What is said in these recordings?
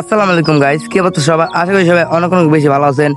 আসসালামু আলাইকুম গাইস কি অবস্থা সবাই আশা করি সবাই অনেক অনেক বেশি ভালো আছেন।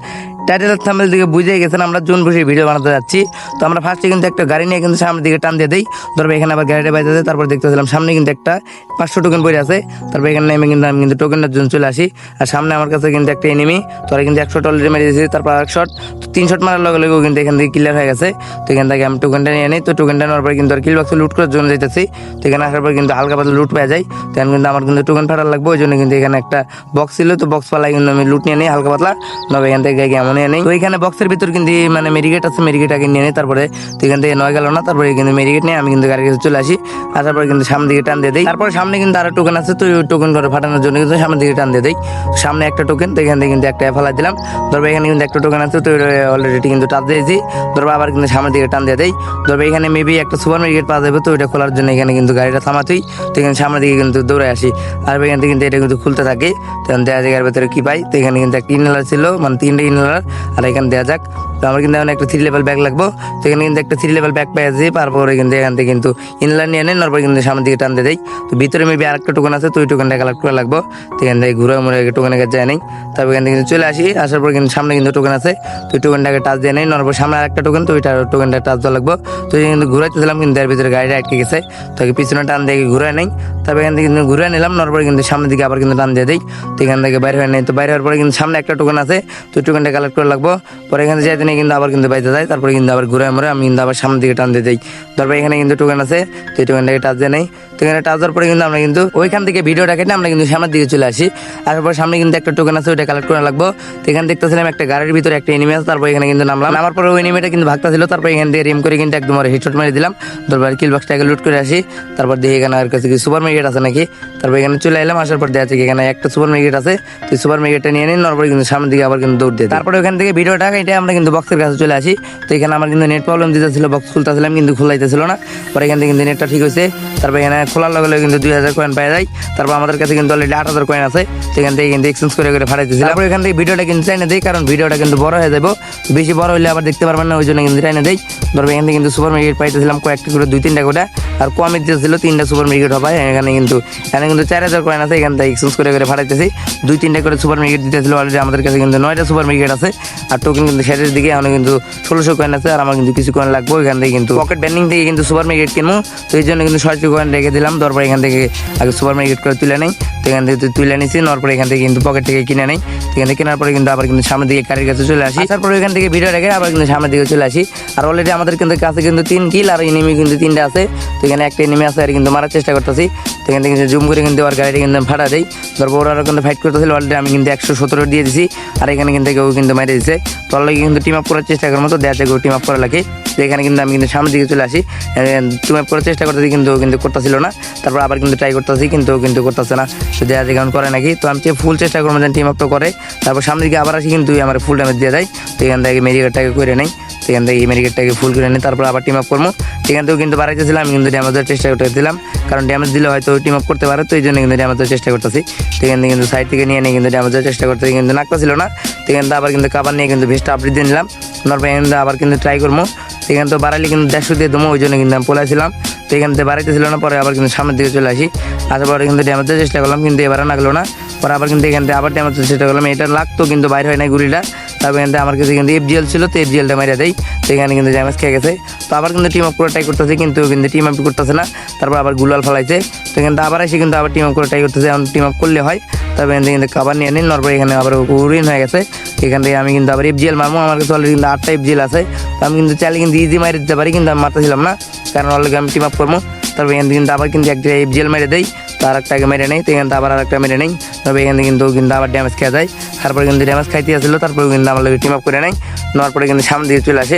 টাইটেল থামেল দিকে বুঝে গেছেন, আমরা জুন বসে ভিডিও বানাতে যাচ্ছি। তো আমরা ফার্স্টে কিন্তু একটা গাড়ি নিয়ে কিন্তু সামনের দিকে টান দিয়ে দিই। ধরবে এখানে আবার গাড়িটা বাইতে তারপর দেখতেছিলাম সামনে কিন্তু একটা পাঁচশো টোকেন পড়ে আছে। তারপর এখানে নেমে কিন্তু আমি কিন্তু টোকেনের জন্য চলে আসি। আর সামনে আমার কাছে কিন্তু একটা এনিমি তোরা কিন্তু একশো অলরেডি মেরে দিয়েছি, তারপর এক শট তিন শট মারার লগে লগে ও কিন্তু এখান থেকে ক্লিয়ার হয়ে গেছে। তো এখান থেকে আমি টোকেনটা নিয়ে নিই, তো টোকেনটা নেওয়ার পরে কিন্তু আর কিল বক্সে লুট করার জন্য যেতেছি তো এখানে আসার পর কিন্তু হালকা পাতলা লুট পেয়ে যাই তখন কিন্তু আমার কিন্তু টোকেন ফাটার লাগবে, ওই জন্য কিন্তু এখানে একটা বক্স ছিল, তো বক্স পালাই কিন্তু আমি লুট নিয়ে নিই হালকা পাতলা। নবে এখান থেকে এমন নিয়ে নিই। তো এখানে বক্সের ভিতর কিন্তু মানে মেরিগেট আছে মেরিগেট আগে নিয়ে নেই তারপরে তো এখান থেকে নয় গেল না, তারপরে কিন্তু মেরিগেট নিয়ে আমি কিন্তু গাড়ি কাছে চলে আসি। আসার পরে কিন্তু সামনে দিকে টান দিয়ে দিই। তারপরে সামনে কিন্তু আরও টোকেন আছে, তো টোকেন করে ফাটানোর জন্য কিন্তু সামনের দিকে টান দিয়ে দিই। সামনে একটা টোকেন তো এখান থেকে কিন্তু একটা ফেলাই দিলাম। ধরবে এখানে কিন্তু একটা টোকেন আছে, তো অলরেডি কিন্তু টাচ দিয়েছি। ধরবে আবার কিন্তু সামনের দিকে টান দিয়ে দেয় ধরবে এখানে মেবি একটা সুপার মার্কেট পাওয়া যাবে, তো ওইটা খোলার জন্য এখানে কিন্তু গাড়িটা থামাতেই তো এখানে সামনের দিকে কিন্তু দৌড়ে আসি। আর এখান থেকে কিন্তু এটা কিন্তু খুলতে থাকে। তখন দেওয়া জায়গার ভেতরে কি পাই? তো এখানে কিন্তু একটা ইনহেলার ছিল মানে তিনটে ইনহেলার আর এখানে দেওয়া যাক। তো আমার কিন্তু এখন একটা থ্রি লেভেল ব্যাগ লাগবো। তো এখানে কিন্তু একটা থ্রি লেভেল ব্যাগ পেয়েছি তারপরে কিন্তু এখান থেকে কিন্তু ইনলার নিয়ে নেন, তারপরে কিন্তু সামনের দিকে টানতে দেয় তো ভিতরে মেবি আরেকটা টোকেন আছে, তো ওই টোকেনটা কালেক্ট করে লাগবো। তো এখান থেকে ঘুরে মুড়ে টোকেনের কাছে যায় নেই। তারপর এখান থেকে চলে আসি, আসার পর কিন্তু সামনে কিন্তু টোকেন আছে। তো ওই টোকেনটাকে টাচ দিয়ে নেই নরপর সামনে আরেকটা টোকেন তো ওইটা টোকেনটা টাচ দেওয়া লাগবো। তো কিন্তু ঘুরাইতেছিলাম কিন্তু এর ভিতরে গাড়িটা আটকে গেছে। তো পিছনে টান দিয়ে ঘুরে নেই। তারপর এখান থেকে কিন্তু ঘুরে নিলাম নরপরে কিন্তু সামনের দিকে আবার কিন্তু টান দিয়ে দেয় তো এখান থেকে বাইরে হয়ে নেই, তো বাইরে হওয়ার পরে কিন্তু সামনে একটা টোকেন আছে। তো টোকেনটা কালেক্ট করে লাগবো। পরে এখানে যাইতে নেই কিন্তু আবার কিন্তু বাইতে যায় তারপরে কিন্তু আবার ঘুরে মরে আমি কিন্তু আবার সামনের দিকে টান দিয়ে দিই। তারপর এখানে কিন্তু টোকেন আছে। তো এই টোকেনটাকে টাচ দিয়ে নেই। তো এখানে টাচ দেওয়ার পরে কিন্তু আমরা কিন্তু ওইখান থেকে ভিডিওটা কেটে আমরা কিন্তু সামনের দিকে চলে আসি। আসার পর সামনে কিন্তু একটা টোকেন আছে, ওইটা কালেক্ট করে লাগবো। তো এখানে দেখতেছিলাম একটা গাড়ির ভিতরে একটা এনিমি আছে, তারপর এখানে কিন্তু নামলাম। নামার পরে ওই এনিমিটা কিন্তু ভাগটা ছিল তারপর এখান থেকে রিম করে কিন্তু একদম হেডশট মেরে দিলাম। তারপর কিল বক্সটাকে লুট করে আসি। তারপর দেখি এখানে আর কাছে কি সুপার মার্কেট আছে নাকি? তারপর এখানে চলে এলাম আসার পর দেখা যাচ্ছে এখানে একটা সুপার মার্কেট আছে। তো সুপার মার্কেটটা নিয়ে নিন তারপরে কিন্তু সামনের দিকে আবার কিন্তু দৌড় দিয়ে। তারপরে ওখান থেকে ভিডিও ভিডিওটা, এটা আমরা কিন্তু বক্সের কাছে চলে আসি। তো এখানে আমার কিন্তু নেট প্রবলেম দিতেছিল বক্স খুলতেছিলাম, কিন্তু খোলাইতেছিল না। পরে এখান থেকে কিন্তু নেটটা ঠিক হয়েছে। তারপর এখানে খোলার লগে লগে কিন্তু দুই হাজার কয়েন পাওয়া যায়। তারপর আমাদের কাছে কিন্তু অলরেডি আট হাজার কয়েন আছে। সেখান থেকে কিন্তু এক্সচেঞ্জ করে করে ফাটাইতেছি তারপর এখান থেকে ভিডিওটা কিন্তু চাইনা দিই, কারণ ভিডিওটা কিন্তু বড় হয়ে যাব বেশি বড় হলে আবার দেখতে পারবেন না, ওই জন্য কিন্তু চাইনা দিই। ধরবে এখান থেকে কিন্তু সুপার মার্কেট পাইতেছিলাম, কয়েকটা করে, দুই তিনটা করে। আর কমে দিতেছিল তিনটা সুপার মার্কেট হবে এখানে কিন্তু এখানে কিন্তু চার হাজার কয়েন আছে, এখান থেকে এক্সচেঞ্জ করে করে ফাটাইতেছি দুই তিনটা করে সুপার মার্কেট দিতেছিল অলরেডি আমাদের কাছে কিন্তু নয়টা সুপার মার্কেট আছে। আর টোকেন কিন্তু শেষের দিকে এখন কিন্তু ষোলোশো কয়েন আছে, আর আমার কিন্তু কিছু কয়েন লাগবে এখান থেকে কিন্তু পকেট ব্যান্ডিং থেকে কিন্তু সুপার মার্কেট কিনবো। তো এই জন্য কিন্তু ছয়টি কয়েন রেখে দিলাম তারপর এখান থেকে আগে সুপার মার্কেট করে তুলে নেই। তো এখান থেকে তুলে নিছি, নেওয়ার পরে এখান থেকে কিন্তু পকেট থেকে কিনে নেই। এখান থেকে কেনার পরে কিন্তু আবার কিন্তু সামনের দিকে গাড়ির কাছে চলে আসি। তারপরে এখান থেকে ভিডিও রেখে আবার কিন্তু সামনের দিকে চলে আসি। আর অলরেডি আমাদের কিন্তু কাছে কিন্তু তিন কিল আর এনিমি কিন্তু তিনটা আছে। তো এখানে একটা এনিমি আছে আর কিন্তু মারার চেষ্টা করতেছি। তো এখান থেকে জুম করে কিন্তু আর গাড়িটা কিন্তু ফাটা দেয় তারপর ওরা কিন্তু ফাইট করতেছিল অলরেডি আমি কিন্তু একশো সতেরো দিয়ে দিছি। আর এখানে কিন্তু কেউ কিন্তু মেরে দিছে। তো লাগে কিন্তু টিম আপ করার চেষ্টা করার মতো দেখা যায় টিম আপ করা লাগে। তো এখানে কিন্তু আমি কিন্তু সামনের দিকে চলে আসি। টিম আপ করার চেষ্টা করতেছি কিন্তু কিন্তু করতেছিল না। তারপর আবার কিন্তু ট্রাই করতেছি কিন্তু কিন্তু করতেছে না। তো দেখা যায় কেমন করে নাকি। তো আমি ফুল চেষ্টা করব যেন টিম আপটা করে। তারপর সামনের দিকে আবার আসি কিন্তু আমার ফুল ড্যামেজ দিয়ে দেয়। তো এখান থেকে মেডিকেটটাকে করে নেই। তো এখান থেকে মেডিকেটটাকে ফুল করে নিয়ে তারপর আবার টিম আপ করব। এখান থেকেও কিন্তু বাড়াইতেছিলাম কিন্তু ড্যামেজ দেওয়ার চেষ্টা করতেছিলাম। কারণ ড্যামেজ দিলে হয়তো টিম আপ করতে পারে, তো এই জন্য কিন্তু ড্যামেজ দেওয়ার চেষ্টা করতেছি। সেখান থেকে কিন্তু সাইড থেকে নিয়ে নিয়ে কিন্তু ড্যামেজ দেওয়ার চেষ্টা করতেছি, কিন্তু নাকটা ছিল না। সেখান থেকে আবার কিন্তু কাবার নিয়ে কিন্তু ভেস্টটা আপডেট দিয়ে নিলাম। এখান থেকে আবার কিন্তু ট্রাই করব। সেখান থেকে বাড়াইলে কিন্তু দেড়শো দিয়ে দেবো, ওই জন্য কিন্তু আমি পলাইছিলাম। তো এখান থেকে বাড়াইতেছিল না, পরে আবার কিন্তু সামনের দিকে চলে আসি। আসার পরে কিন্তু ড্যামেজ দেওয়ার চেষ্টা করলাম, কিন্তু এবারে লাগল না। পরে আবার কিন্তু এখান থেকে আবার ড্যামেজ দেওয়ার চেষ্টা করলাম। এটা লাগতো কিন্তু বাইরে হয় না গুড়িটা তারপর আমার কাছে কিন্তু এফজিএল ছিল, তো এফজিএলটা মারিয়া দেয় তো এখানে কিন্তু জ্যামেজ খেয়ে গেছে। তো আবার কিন্তু টিম আপ করে ট্রাই করতেছে, কিন্তু কিন্তু টিম আপ করতেছে না। তারপর আবার গুলাল ফেলাইছে। তো এখান আবার এসে কিন্তু আবার টিম আপ করে ট্রাই করতেছে, এখন টিম আপ করলে হয়। তবে এখান থেকে কিন্তু খাবার নিয়ে নিন নরপর এখানে আবার উরিন হয়ে গেছে। এখান থেকে আমি কিন্তু আবার এফজিএল মারবো। আমার কাছে অলরেডি কিন্তু আটটা এফজিএল আছে। তো আমি কিন্তু চাইলে কিন্তু ইজি মারি দিতে পারি, কিন্তু আমি মারতেছিলাম না। কারণ অলরেডি আমি টিম আপ করব। তারপর এখান থেকে কিন্তু আবার কিন্তু এক জায়গায় জেল মেরে দেয় তো আর একটাকে মেরে নেই তো এখান থেকে আবার আর একটা মেরে নেই তবে এখান থেকে কিন্তু কিন্তু আবার ড্যামেজ খেয়ে যায়। তারপরে কিন্তু ড্যামেজ খাইতে আসলো তারপরে কিন্তু আমার টিম আপ করে নেয়। নেওয়ার পরে কিন্তু সামনে দিয়ে চলে আসে।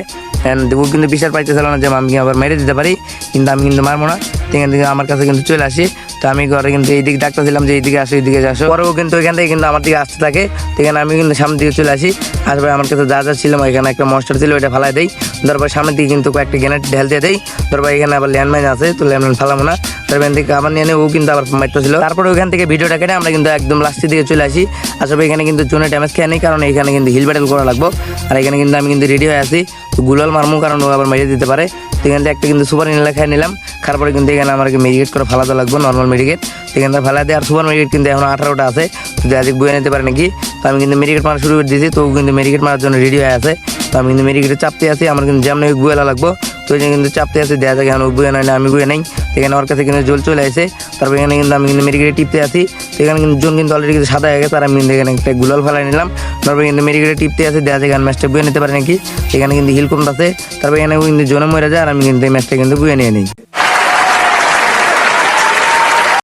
ও কিন্তু বিচার পাইতেছিল না যে আমি আবার মেরে দিতে পারি, কিন্তু আমি কিন্তু মারবো না। এখান থেকে আমার কাছে কিন্তু চলে আসি। তো আমি ঘরে কিন্তু এই দিকে ডাকতেছিলাম যে এইদিকে আসো এইদিকে আসো পরেও কিন্তু এখান থেকে কিন্তু আমার দিকে আসতে থাকে। তো এখানে আমি কিন্তু সামনের দিকে চলে আসি। আসবে আমার কাছে যা যা ছিলাম এখানে একটা মস্টার ছিল, ওইটা ফালাই দেই। তারপর সামনের দিকে কিন্তু কয়েকটা গ্যানেট ঢেল দিয়ে দেই। তারপর এখানে আবার ল্যান্ডমাইন আছে, তো ল্যান্ডমাইন ফালাবো না। তারপর থেকে আবার নিয়ে ও কিন্তু আবার মারতেছিল। তারপরে ওখান থেকে ভিডিওটা কেটে আমরা কিন্তু একদম লাস্টের দিকে চলে আসি। আসলে এখানে কিন্তু জোনে ড্যামেজ খেয়ে নেই, কারণ এখানে কিন্তু হিল ব্যাটেল করা লাগবো। আর এখানে কিন্তু আমি কিন্তু রেডি হয়ে আছি। গুলাল মারমু, কারণ ও আবার মেরে দিতে পারে। এখান থেকে একটা কিন্তু সুপার ইনহেলার খাই নিলাম। খাওয়ার পরে কিন্তু এখানে আমাকে মেডিকেট করে ফালাতে লাগবে নর্মাল মেডিকেট এখান থেকে ফালা আর সুপার মেডিকেট কিন্তু এখন আঠারোটা আছে। যদি আজকে বয়ে নিতে পারে নাকি, তো আমি কিন্তু মেডিকেট মারা শুরু করে দিয়েছি তো কিন্তু মেডিকেট মারার জন্য রেডি হয়ে আছে। তো আমি কিন্তু মেডিকেটে চাপতে আছি, আমার কিন্তু যেমন বুয়েলা লাগবো। তো এখানে কিন্তু চাপতে আছে দেখা যাক এখন বুয়ে নাইলে আমি বুয়ে নাই। এখানে ওর কাছে কিন্তু জল চলে আসে। তারপর এখানে কিন্তু আমি কিন্তু মেডিকেটে টিপতে আসি তো এখানে কিন্তু জোন কিন্তু অলরেডি কিন্তু সাদা হয়ে গেছে, আর আমি কিন্তু এখানে একটা গুলাল ফেলাই নিলাম। তারপর কিন্তু মেডিকেটে টিপতে আছে, দেয়া যাক ম্যাচটা বুয়ে নিতে পারে নাকি। এখানে কিন্তু হিল আছে। তারপর এখানে কিন্তু জোনে মরে যায়, আর আমি কিন্তু এই ম্যাচটা কিন্তু বুয়ে নিয়ে নিই।